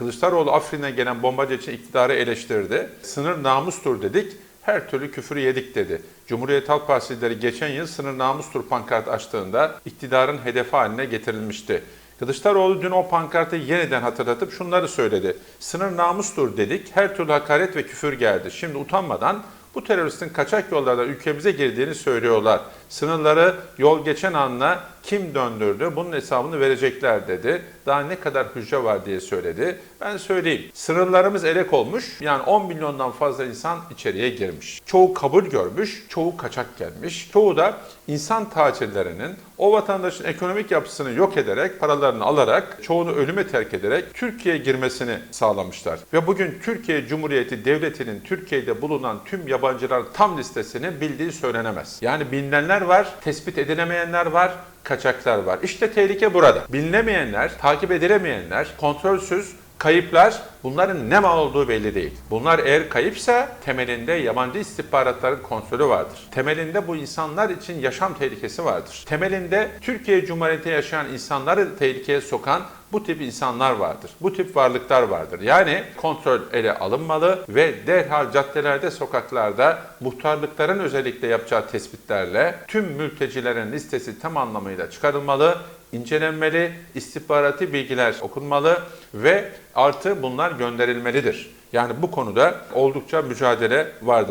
Kılıçdaroğlu Afrin'e gelen bombacı için iktidarı eleştirdi. Sınır namustur dedik, her türlü küfürü yedik dedi. Cumhuriyet Halk Partisi lideri geçen yıl sınır namustur pankart açtığında iktidarın hedefi haline getirilmişti. Kılıçdaroğlu dün o pankartı yeniden hatırlatıp şunları söyledi. Sınır namustur dedik, her türlü hakaret ve küfür geldi. Şimdi utanmadan bu teröristin kaçak yollardan ülkemize girdiğini söylüyorlar. Sınırları yol geçen anla kim döndürdü bunun hesabını verecekler dedi. Daha ne kadar hücre var diye söyledi. Ben söyleyeyim. Sınırlarımız elek olmuş. Yani 10 milyondan fazla insan içeriye girmiş. Çoğu kabul görmüş, çoğu kaçak gelmiş. Çoğu da insan tacirlerinin o vatandaşın ekonomik yapısını yok ederek, paralarını alarak, çoğunu ölüme terk ederek Türkiye'ye girmesini sağlamışlar. Ve bugün Türkiye Cumhuriyeti Devleti'nin Türkiye'de bulunan tüm yabancılar tam listesini bildiği söylenemez. Yani bilinenler var, tespit edilemeyenler var, kaçaklar var. İşte tehlike burada. Bilinemeyenler, takip edilemeyenler, kontrolsüz Kayıplar bunların ne mal olduğu belli değil. Bunlar eğer kayıpsa temelinde yabancı istihbaratların kontrolü vardır. Temelinde bu insanlar için yaşam tehlikesi vardır. Temelinde Türkiye Cumhuriyeti'nde yaşayan insanları tehlikeye sokan bu tip insanlar vardır. Bu tip varlıklar vardır. Yani kontrol ele alınmalı ve derhal caddelerde, sokaklarda muhtarlıkların özellikle yapacağı tespitlerle tüm mültecilerin listesi tam anlamıyla çıkarılmalı incelenmeli, istihbarati bilgiler okunmalı ve artı bunlar gönderilmelidir. Yani bu konuda oldukça mücadele vardır.